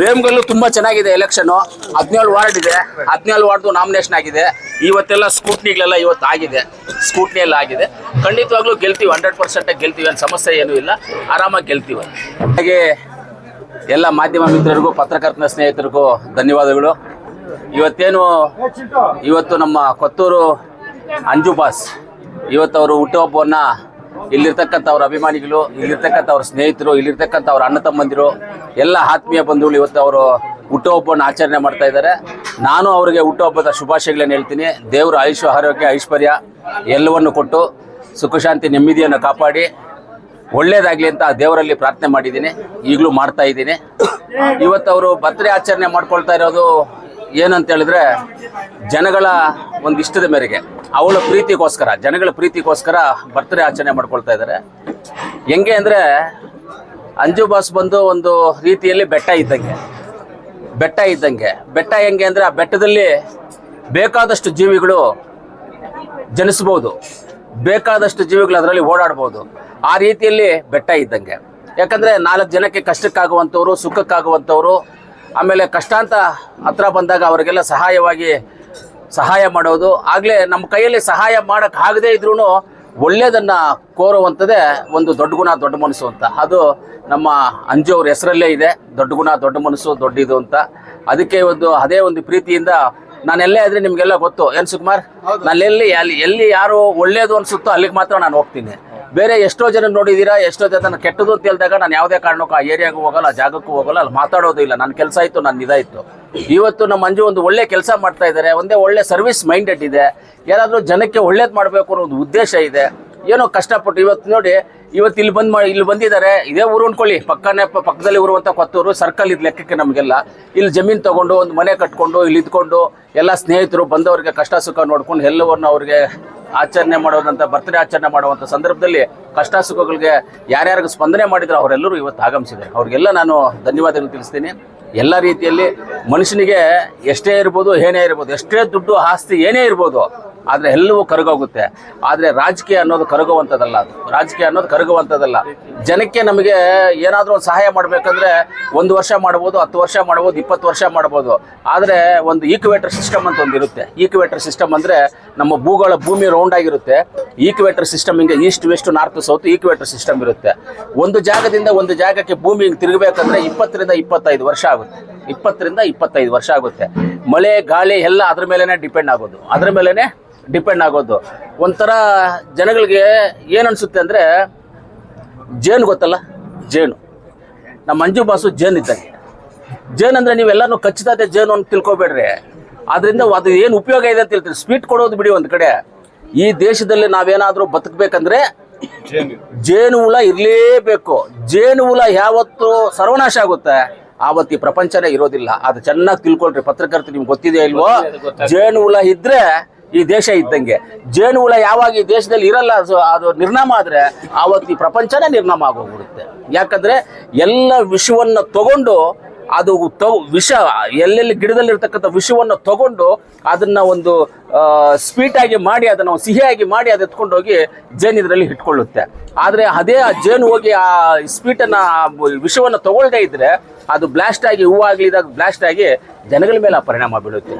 ವೇಮ್ಗಲ್ಲು ತುಂಬಾ ಚೆನ್ನಾಗಿದೆ ಎಲೆಕ್ಷನ್ ಹದಿನೇಳು ವಾರ್ಡ್ ಇದೆ. ಹದಿನೇಳು ವಾರ್ಡ್ದು ನಾಮಿನೇಷನ್ ಆಗಿದೆ. ಇವತ್ತೆಲ್ಲ ಸ್ಕೂಟ್ನಿಗಳೆಲ್ಲ ಇವತ್ತು ಆಗಿದೆ. ಸ್ಕೂಟ್ನಿ ಎಲ್ಲ ಆಗಿದೆ. ಖಂಡಿತವಾಗ್ಲೂ ಗೆಲ್ತೀವಿ ಹಂಡ್ರೆಡ್ ಪರ್ಸೆಂಟ್ ಗೆಲ್ತೀವಿ ಅನ್ನೋ ಸಮಸ್ಯೆ ಏನೂ ಇಲ್ಲ. ಆರಾಮಾಗಿ ಗೆಲ್ತೀವಿ. ಹಾಗೆ ಎಲ್ಲ ಮಾಧ್ಯಮ ಮಿತ್ರರಿಗೂ ಪತ್ರಕರ್ತನ ಸ್ನೇಹಿತರಿಗೂ ಧನ್ಯವಾದಗಳು. ಇವತ್ತೇನು, ಇವತ್ತು ನಮ್ಮ ಕೊತ್ತೂರು ಅಂಜುಬಾಸ್ ಇವತ್ತು ಅವರು ಹುಟ್ಟುಹಬ್ಬವನ್ನ ಇಲ್ಲಿರ್ತಕ್ಕಂಥ ಅವ್ರ ಅಭಿಮಾನಿಗಳು ಇಲ್ಲಿರ್ತಕ್ಕಂಥ ಅವ್ರ ಸ್ನೇಹಿತರು ಇಲ್ಲಿರ್ತಕ್ಕಂಥ ಅವ್ರ ಅಣ್ಣ ತಮ್ಮಂದಿರು, ಎಲ್ಲ ಆತ್ಮೀಯ ಬಂಧುಗಳು ಇವತ್ತು ಅವರು ಹುಟ್ಟುಹಬ್ಬವನ್ನು ಆಚರಣೆ ಮಾಡ್ತಾ ಇದ್ದಾರೆ. ನಾನು ಅವರಿಗೆ ಹುಟ್ಟುಹಬ್ಬದ ಶುಭಾಶಯಗಳನ್ನು ಹೇಳ್ತೀನಿ. ದೇವರು ಆಯುಷ್ ಆರೋಗ್ಯ, ಐಶ್ವರ್ಯ ಎಲ್ಲವನ್ನು ಕೊಟ್ಟು ಸುಖಶಾಂತಿ ನೆಮ್ಮದಿಯನ್ನು ಕಾಪಾಡಿ ಒಳ್ಳೇದಾಗಲಿ ಅಂತ ದೇವರಲ್ಲಿ ಪ್ರಾರ್ಥನೆ ಮಾಡಿದ್ದೀನಿ. ಈಗಲೂ ಮಾಡ್ತಾ ಇದ್ದೀನಿ. ಇವತ್ತು ಅವರು ಬರ್ತ್ಡೇ ಆಚರಣೆ ಮಾಡ್ಕೊಳ್ತಾ ಇರೋದು ಏನಂತ ಹೇಳಿದ್ರೆ ಜನಗಳ ಒಂದು ಇಷ್ಟದ ಮೇರೆಗೆ. ಅವಳ ಪ್ರೀತಿಗೋಸ್ಕರ, ಜನಗಳ ಪ್ರೀತಿಗೋಸ್ಕರ ಬರ್ತ್ಡೇ ಆಚರಣೆ ಮಾಡ್ಕೊಳ್ತಾ ಇದ್ದಾರೆ. ಹೆಂಗೆ ಅಂದರೆ, ಅಂಜು ಬಾಸ್ ಬಂದು ಒಂದು ರೀತಿಯಲ್ಲಿ ಬೆಟ್ಟ ಇದ್ದಂಗೆ ಬೆಟ್ಟ ಇದ್ದಂಗೆ. ಬೆಟ್ಟ ಹೆಂಗೆ ಅಂದರೆ, ಆ ಬೆಟ್ಟದಲ್ಲಿ ಬೇಕಾದಷ್ಟು ಜೀವಿಗಳು ಜನಿಸ್ಬೋದು. ಬೇಕಾದಷ್ಟು ಜೀವಿಗಳು ಅದರಲ್ಲಿ ಓಡಾಡ್ಬೋದು. ಆ ರೀತಿಯಲ್ಲಿ ಬೆಟ್ಟ ಇದ್ದಂಗೆ. ಯಾಕಂದರೆ, ನಾಲ್ಕು ಜನಕ್ಕೆ ಕಷ್ಟಕ್ಕಾಗುವಂಥವ್ರು, ಸುಖಕ್ಕಾಗುವಂಥವ್ರು, ಆಮೇಲೆ ಕಷ್ಟ ಅಂತ ಹತ್ರ ಬಂದಾಗ ಅವರಿಗೆಲ್ಲ ಸಹಾಯವಾಗಿ ಸಹಾಯ ಮಾಡೋದು. ಆಗಲೇ ನಮ್ಮ ಕೈಯಲ್ಲಿ ಸಹಾಯ ಮಾಡೋಕ್ಕೆ ಆಗದೇ ಇದ್ರೂ ಒಳ್ಳೆಯದನ್ನು ಕೋರುವಂಥದ್ದೇ ಒಂದು ದೊಡ್ಡ ಗುಣ ದೊಡ್ಡ ಮನಸ್ಸು ಅಂತ. ಅದು ನಮ್ಮ ಅಂಜು ಅವ್ರ ಹೆಸರಲ್ಲೇ ಇದೆ. ದೊಡ್ಡ ಗುಣ ದೊಡ್ಡ ಮನಸ್ಸು ದೊಡ್ಡದು ಅಂತ. ಅದಕ್ಕೆ ಒಂದು ಅದೇ ಒಂದು ಪ್ರೀತಿಯಿಂದ ನಾನೆಲ್ಲೇ ಇದ್ರೆ ನಿಮಗೆಲ್ಲ ಗೊತ್ತು. ಏನು ಸುಕುಮಾರ್? ನಾನು ಎಲ್ಲಿ ಅಲ್ಲಿ ಎಲ್ಲಿ ಯಾರು ಒಳ್ಳೇದು ಅನಿಸುತ್ತೋ ಅಲ್ಲಿಗೆ ಮಾತ್ರ ನಾನು ಹೋಗ್ತೀನಿ. ಬೇರೆ ಎಷ್ಟೋ ಜನ ನೋಡಿದ್ದೀರಾ ಎಷ್ಟೋ ಜನ ಕೆಟ್ಟದು ಅಂತ ಹೇಳಿದಾಗ ನಾನು ಯಾವುದೇ ಕಾರಣಕ್ಕೂ ಆ ಏರಿಯಾಗೂ ಹೋಗಲ್ಲ ಆ ಜಾಗಕ್ಕೂ ಹೋಗಲ್ಲ ಅಲ್ಲಿ ಮಾತಾಡೋದು ಇಲ್ಲ. ನನ್ನ ಕೆಲಸ ಇತ್ತು ನನ್ನ ಇದಾಯಿತು. ಇವತ್ತು ನಮ್ಮ ಮಂಜು ಒಂದು ಒಳ್ಳೆ ಕೆಲಸ ಮಾಡ್ತಾ ಇದ್ದಾರೆ, ಒಂದೇ ಒಳ್ಳೆ ಸರ್ವಿಸ್ ಮೈಂಡೆಡ್ ಇದೆ. ಯಾರಾದರೂ ಜನಕ್ಕೆ ಒಳ್ಳೇದು ಮಾಡಬೇಕು ಅನ್ನೋ ಒಂದು ಉದ್ದೇಶ ಇದೆ. ಏನೋ ಕಷ್ಟಪಟ್ಟು ಇವತ್ತು ನೋಡಿ, ಇವತ್ತು ಇಲ್ಲಿ ಬಂದು ಇಲ್ಲಿ ಬಂದಿದ್ದಾರೆ. ಇದೇ ಊರು ಅಂದ್ಕೊಳ್ಳಿ ಪಕ್ಕನೇ ಪಕ್ಕದಲ್ಲಿ ಇರುವಂಥ ಕೊತ್ತೂರು ಸರ್ಕಲ್ ಇದು ಲೆಕ್ಕಕ್ಕೆ ನಮಗೆಲ್ಲ. ಇಲ್ಲಿ ಜಮೀನು ತೊಗೊಂಡು, ಒಂದು ಮನೆ ಕಟ್ಕೊಂಡು, ಇಲ್ಲಿ ಇದ್ಕೊಂಡು, ಎಲ್ಲ ಸ್ನೇಹಿತರು, ಬಂದವರಿಗೆ ಕಷ್ಟ ಸುಖ ನೋಡ್ಕೊಂಡು, ಎಲ್ಲವನ್ನು ಅವ್ರಿಗೆ ಆಚರಣೆ ಮಾಡೋದಂಥ ಬರ್ತ್ಡೇ ಆಚರಣೆ ಮಾಡುವಂಥ ಸಂದರ್ಭದಲ್ಲಿ ಕಷ್ಟ ಸುಖಗಳಿಗೆ ಯಾರ್ಯಾರಿಗೆ ಸ್ಪಂದನೆ ಮಾಡಿದ್ರು, ಅವರೆಲ್ಲರೂ ಇವತ್ತು ಆಗಮಿಸಿದ್ದಾರೆ. ಅವ್ರಿಗೆಲ್ಲ ನಾನು ಧನ್ಯವಾದಗಳು ತಿಳಿಸ್ತೀನಿ. ಎಲ್ಲ ರೀತಿಯಲ್ಲಿ ಮನುಷ್ಯನಿಗೆ ಎಷ್ಟೇ ಇರ್ಬೋದು, ಏನೇ ಇರ್ಬೋದು, ಎಷ್ಟೇ ದುಡ್ಡು, ಆಸ್ತಿ ಏನೇ ಇರ್ಬೋದು, ಆದರೆ ಎಲ್ಲವೂ ಕರಗೋಗುತ್ತೆ. ಆದರೆ ರಾಜಕೀಯ ಅನ್ನೋದು ಕರಗುವಂಥದ್ದಲ್ಲ ಅದು. ರಾಜಕೀಯ ಅನ್ನೋದು ಕರಗುವಂಥದ್ದಲ್ಲ. ಜನಕ್ಕೆ ನಮಗೆ ಏನಾದರೂ ಒಂದು ಸಹಾಯ ಮಾಡಬೇಕಂದ್ರೆ ಒಂದು ವರ್ಷ ಮಾಡ್ಬೋದು, ಹತ್ತು ವರ್ಷ ಮಾಡ್ಬೋದು, ಇಪ್ಪತ್ತು ವರ್ಷ ಮಾಡ್ಬೋದು. ಆದರೆ ಒಂದು ಈಕ್ವೇಟರ್ ಸಿಸ್ಟಮ್ ಅಂತ ಒಂದು ಇರುತ್ತೆ. ಈಕ್ವೇಟರ್ ಸಿಸ್ಟಮ್ ಅಂದರೆ ನಮ್ಮ ಭೂಗೋಳ ಭೂಮಿ ರೌಂಡ್ ಆಗಿರುತ್ತೆ. ಈಕ್ವೇಟರ್ ಸಿಸ್ಟಮ್ ಹಿಂಗೆ east west north south equator system ಇರುತ್ತೆ. ಒಂದು ಜಾಗದಿಂದ ಒಂದು ಜಾಗಕ್ಕೆ ಭೂಮಿ ಹಿಂಗೆ ತಿರುಗಬೇಕಂದ್ರೆ ಇಪ್ಪತ್ತರಿಂದ ಇಪ್ಪತ್ತೈದು ವರ್ಷ ಆಗುತ್ತೆ. ಇಪ್ಪತ್ತರಿಂದ ಇಪ್ಪತ್ತೈದು ವರ್ಷ ಆಗುತ್ತೆ. ಮಳೆ ಗಾಳಿ ಎಲ್ಲ ಅದ್ರ ಮೇಲೇ ಡಿಪೆಂಡ್ ಆಗೋದು. ಅದ್ರ ಮೇಲೇ ಡಿಪೆಂಡ್ ಆಗೋದು. ಒಂಥರ ಜನಗಳಿಗೆ ಏನು ಅನಿಸುತ್ತೆ ಅಂದರೆ ಜೇನು ಗೊತ್ತಲ್ಲ? ಜೇನು. ನಮ್ಮ ಮಂಜು ಬಾಸು ಜೇನು ಇದ್ದಂಗೆ ಜೇನು ಅಂದರೆ ನೀವೆಲ್ಲನೂ ಖಚಿತತೆ ಜೇನು ಅಂತ ತಿಳ್ಕೊಬೇಡ್ರಿ. ಅದರಿಂದ ಅದು ಏನು ಉಪಯೋಗ ಇದೆ ಅಂತ ಹೇಳ್ತೀರಿ ಸ್ವೀಟ್ ಕೊಡೋದು ಬಿಡಿ ಒಂದು ಕಡೆ. ಈ ದೇಶದಲ್ಲಿ ನಾವೇನಾದರೂ ಬದುಕಬೇಕಂದ್ರೆ ಜೇನು ಹುಳ ಇರಲೇಬೇಕು. ಜೇನು ಹುಳ ಯಾವತ್ತು ಸರ್ವನಾಶ ಆಗುತ್ತೆ. ಆವತ್ತು ಈ ಪ್ರಪಂಚನೇ ಇರೋದಿಲ್ಲ. ಅದು ಚೆನ್ನಾಗಿ ತಿಳ್ಕೊಳ್ರಿ. ಪತ್ರಕರ್ತರು ನಿಮ್ಗೆ ಗೊತ್ತಿದೆ ಇಲ್ವೋ? ಜೇನು ಹುಳ ಇದ್ರೆ ಈ ದೇಶ ಇದ್ದಂಗೆ. ಜೇನು ಹುಳ ಯಾವಾಗ ಈ ದೇಶದಲ್ಲಿ ಇರಲ್ಲ ಅದು ಅದು ನಿರ್ನಾಮ ಆದರೆ ಆವತ್ತು ಈ ಪ್ರಪಂಚನೇ ನಿರ್ನಾಮ ಆಗೋಗ್ಬಿಡುತ್ತೆ. ಯಾಕಂದ್ರೆ ಎಲ್ಲ ವಿಷವನ್ನು ತಗೊಂಡು ಅದು ವಿಷ ಎಲ್ಲೆಲ್ಲಿ ಗಿಡದಲ್ಲಿರ್ತಕ್ಕಂಥ ವಿಷವನ್ನು ತಗೊಂಡು ಅದನ್ನ ಒಂದು ಸ್ವೀಟಾಗಿ ಆಗಿ ಮಾಡಿ ಅದನ್ನು ಸಿಹಿಯಾಗಿ ಮಾಡಿ ಅದು ಎತ್ಕೊಂಡೋಗಿ ಜೇನು ಇದರಲ್ಲಿ ಇಟ್ಕೊಳ್ಳುತ್ತೆ. ಆದರೆ ಅದೇ ಆ ಜೇನು ಹೋಗಿ ಆ ಸ್ವೀಟನ್ನು ವಿಷವನ್ನು ತಗೊಳ್ಳದೇ ಇದ್ರೆ ಅದು ಬ್ಲಾಸ್ಟ್ ಆಗಿ ಹೂವಾಗಲಿದಾಗ ಬ್ಲಾಸ್ಟ್ ಆಗಿ ಜನಗಳ ಮೇಲೆ ಪರಿಣಾಮ ಬೀಳುತ್ತೆ.